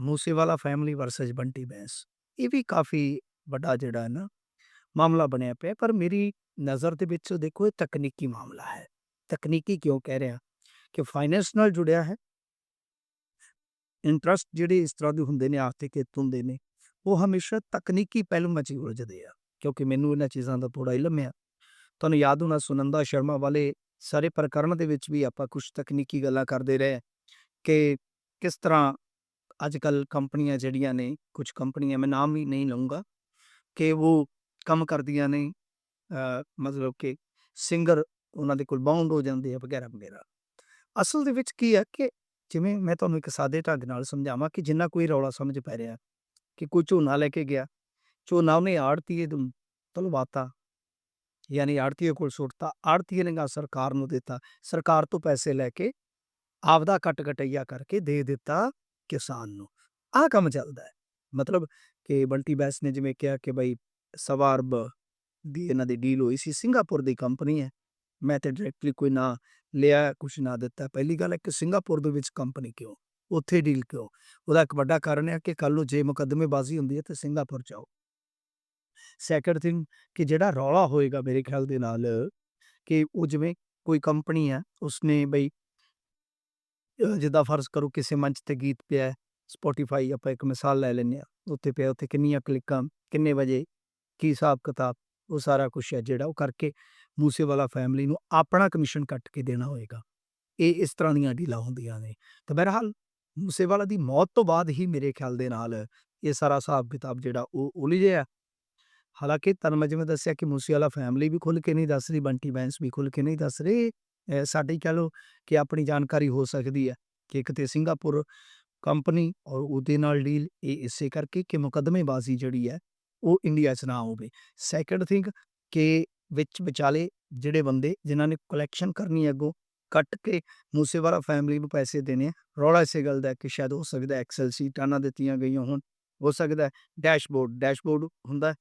Moosewala family versus Bunty Bains ਇਹ ਵੀ ਕਾਫੀ ਵੱਡਾ ਜਿਹੜਾ ਹੈ ਨਾ ਮਾਮਲਾ ਬਣਿਆ ਪਿਆ ਪਰ ਮੇਰੀ ਨਜ਼ਰ ਦੇ ਵਿੱਚ ਦੇਖੋ ਇਹ ਤਕਨੀਕੀ ਮਾਮਲਾ ਹੈ ਤਕਨੀਕੀ ਕਿਉਂ ਕਹਿ ਰਿਹਾ ਕਿ ਫਾਈਨੈਂਸ ਨਾਲ ਜੁੜਿਆ ਹੈ ਇੰਟਰਸਟ ਜਿਹੜੇ ਇਸ ਤਰ੍ਹਾਂ ਦੇ ਹੁੰਦੇ ਨੇ ਆਰਥਿਕ ਹਿੱਤ ਹੁੰਦੇ ਨੇ ਉਹ ਹਮੇਸ਼ਾ ਤਕਨੀਕੀ ਪਹਿਲੂਆਂ 'ਚ ਉਲਝਦੇ ਆ ਕਿਉਂਕਿ ਮੈਨੂੰ ਇਹਨਾਂ ਚੀਜ਼ਾਂ ਦਾ ਥੋੜਾ ਇਲਮ ਆ ਤੁਹਾਨੂੰ ਯਾਦ ਹੋਣਾ ਸੁਨੰਦਾ ਸ਼ਰਮਾ ਵਾਲੇ ਸਾਰੇ ਪ੍ਰਕਰਨ ਦੇ ਵਿੱਚ ਵੀ ਆਪਾਂ ਕੁਝ ਤਕਨੀਕੀ ਗੱਲਾਂ ਕਰਦੇ ਰਹੇ ਕਿ ਕਿਸ ਤਰ੍ਹਾਂ ਅੱਜ ਕੱਲ ਕੰਪਨੀਆਂ ਜਿਹੜੀਆਂ ਨੇ, ਕੁਝ ਕੰਪਨੀਆਂ ਮੈਂ ਨਾਮ ਵੀ ਨਹੀਂ ਲਵਾਂਗਾ ਕਿ ਉਹ ਕੰਮ ਕਰਦੀਆਂ ਨੇ ਮਤਲਬ ਕਿ ਸਿੰਗਰ ਉਹਨਾਂ ਦੇ ਕੋਲ ਬਾਉਂਡ ਹੋ ਜਾਂਦੇ ਆ ਵਗੈਰਾ ਵਗੈਰਾ। ਅਸਲ ਦੇ ਵਿੱਚ ਕੀ ਹੈ ਕਿ ਜਿਵੇਂ ਮੈਂ ਤੁਹਾਨੂੰ ਇੱਕ ਸਾਦੇ ਢੰਗ ਨਾਲ ਸਮਝਾਵਾਂ ਕਿ ਜਿੰਨਾ ਕੋਈ ਰੌਲਾ ਸਮਝ ਪੈ ਰਿਹਾ ਕਿ ਕੋਈ ਝੋਨਾ ਲੈ ਕੇ ਗਿਆ, ਝੋਨਾ ਉਹਨੇ ਆੜਤੀਏ ਨੂੰ ਤਲਵਾਤਾ, ਯਾਨੀ ਆੜਤੀਏ ਕੋਲ ਸੁੱਟਤਾ, ਆੜਤੀਏ ਨੇ ਗਾ ਸਰਕਾਰ ਨੂੰ ਦਿੱਤਾ, ਸਰਕਾਰ ਤੋਂ ਪੈਸੇ ਲੈ ਕੇ ਆਪਦਾ ਕੱਟ ਕਟਈਆ ਕਰਕੇ ਦੇ ਦਿੱਤਾ ਕਿਸਾਨ ਨੂੰ। ਆਹ ਕੰਮ ਚੱਲਦਾ ਹੈ। ਮਤਲਬ ਕਿ ਬੰਟੀ ਬੈਸ ਨੇ ਜਿਵੇਂ ਕਿਹਾ ਕਿ ਬਈ ਸਵਾ ਅਰਬ ਦੀ ਇਹਨਾਂ ਦੀ ਡੀਲ ਹੋਈ ਸੀ, ਸਿੰਗਾਪੁਰ ਦੀ ਕੰਪਨੀ ਹੈ। ਮੈਂ ਤੇ ਡਾਇਰੈਕਟਲੀ ਕੋਈ ਨਾ ਲਿਆ, ਕੁਛ ਨਾ ਦਿੱਤਾ। ਪਹਿਲੀ ਗੱਲ ਹੈ ਕਿ ਸਿੰਗਾਪੁਰ ਦੇ ਵਿੱਚ ਕੰਪਨੀ ਕਿਉਂ? ਉੱਥੇ ਡੀਲ ਕਿਉਂ? ਉਹਦਾ ਇੱਕ ਵੱਡਾ ਕਾਰਨ ਹੈ ਕਿ ਕੱਲ ਨੂੰ ਜੇ ਮੁਕੱਦਮੇਬਾਜ਼ੀ ਹੁੰਦੀ ਹੈ ਤੇ ਸਿੰਗਾਪੁਰ ਜਾਓ। ਸੈਕੰਡ ਥਿੰਗ ਕਿ ਜਿਹੜਾ ਰੌਲਾ ਹੋਏਗਾ ਮੇਰੇ ਖਿਆਲ ਦੇ ਨਾਲ ਕਿ ਉਹ ਜਿਵੇਂ ਕੋਈ ਕੰਪਨੀ ਹੈ, ਉਸਨੇ ਬਈ ਜਿੱਦਾਂ ਫਰਜ਼ ਕਰੋ ਕਿਸੇ ਮੰਚ ਤੇ ਗੀਤ ਪਿਆ ਹੈ ਸਪੋਟੀਫਾਈ ਆਪਾਂ ਇੱਕ ਮਿਸਾਲ ਲੈ ਲੈਂਦੇ ਆ ਉੱਥੇ ਪਿਆ ਉੱਥੇ ਕਿੰਨੀਆਂ ਕਲਿੱਕਾਂ, ਕਿੰਨੇ ਵਜੇ, ਕੀ ਹਿਸਾਬ ਕਿਤਾਬ, ਉਹ ਸਾਰਾ ਕੁਝ ਹੈ ਜਿਹੜਾ ਉਹ ਕਰਕੇ ਮੂਸੇਵਾਲਾ ਫੈਮਿਲੀ ਨੂੰ ਆਪਣਾ ਕਮਿਸ਼ਨ ਕੱਟ ਕੇ ਦੇਣਾ ਹੋਏਗਾ। ਇਹ ਇਸ ਤਰ੍ਹਾਂ ਦੀਆਂ ਡੀਲਾਂ ਹੁੰਦੀਆਂ ਨੇ। ਤੇ ਬਹਰਹਾਲ ਮੂਸੇਵਾਲਾ ਦੀ ਮੌਤ ਤੋਂ ਬਾਅਦ ਹੀ ਮੇਰੇ ਖਿਆਲ ਦੇ ਨਾਲ ਇਹ ਸਾਰਾ ਹਿਸਾਬ ਕਿਤਾਬ ਜਿਹੜਾ ਉਹ ਉਲਝਿਆ ਹਾਲਾਂਕਿ ਤੁਹਾਨੂੰ ਮੈਂ ਜਿਵੇਂ ਦੱਸਿਆ ਕਿ ਮੂਸੇਵਾਲਾ ਫੈਮਿਲੀ ਵੀ ਖੁੱਲ ਕੇ ਨਹੀਂ ਦੱਸ ਰਹੀ ਬੰਟੀ ਬੈਂਸ ਵੀ ਖੁੱਲ ਕੇ ਨਹੀਂ ਦੱਸ ਰਹੇ ਸਾਡੀ ਕਹ ਲਓ ਕਿ ਆਪਣੀ ਜਾਣਕਾਰੀ ਹੋ ਸਕਦੀ ਹੈ ਕਿ ਇੱਕ ਕਿਤੇ ਸਿੰਗਾਪੁਰ ਕੰਪਨੀ ਔਰ ਉਹਦੇ ਨਾਲ ਡੀਲ ਇਹ ਇਸੇ ਕਰਕੇ ਕਿ ਮੁਕੱਦਮੇਬਾਜ਼ੀ ਜਿਹੜੀ ਹੈ ਉਹ ਇੰਡੀਆ 'ਚ ਨਾ ਹੋਵੇ ਸੈਕੰਡ ਥਿੰਗ ਕਿ ਵਿੱਚ ਵਿਚਾਲੇ ਜਿਹੜੇ ਬੰਦੇ ਜਿਨ੍ਹਾਂ ਨੇ ਕਲੈਕਸ਼ਨ ਕਰਨੀ ਹੈ ਅੱਗੋਂ ਕੱਟ ਕੇ ਮੂਸੇਵਾਲਾ ਫੈਮਿਲੀ ਨੂੰ ਪੈਸੇ ਦੇਣੇ ਆ। ਰੌਲਾ ਇਸੇ ਗੱਲ ਦਾ ਕਿ ਸ਼ਾਇਦ ਹੋ ਸਕਦਾ ਐਕਸਲ ਸੀਟਾਂ ਨਾ ਦਿੱਤੀਆਂ ਗਈਆਂ ਹੋਣ, ਹੋ ਸਕਦਾ ਡੈਸ਼ਬੋਰਡ ਡੈਸ਼ਬੋਰਡ ਹੁੰਦਾ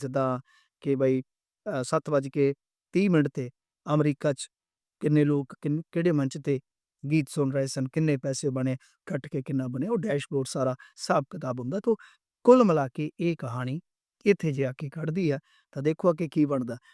ਜਿੱਦਾਂ ਕਿ ਬਈ 7:30 ਮਿੰਟ ਤੇ ਅਮਰੀਕਾ 'ਚ ਕਿੰਨੇ ਲੋਕ ਕਿਹੜੇ ਮੰਚ ਤੇ ਗੀਤ ਸੁਣ ਰਹੇ ਸਨ, ਕਿੰਨੇ ਪੈਸੇ ਬਣੇ, ਕੱਟ ਕੇ ਕਿੰਨਾ ਬਣਿਆ ਉਹ ਡੈਸ਼ਬੋਰਡ ਸਾਰਾ ਹਿਸਾਬ ਕਿਤਾਬ ਹੁੰਦਾ ਤਾਂ ਕੁੱਲ ਮਿਲਾ ਕੇ ਇਹ ਕਹਾਣੀ ਇੱਥੇ ਜੇ ਆ ਕੇ ਖੜਦੀ ਆ ਤਾਂ ਦੇਖੋ ਅੱਗੇ ਕੀ ਬਣਦਾ।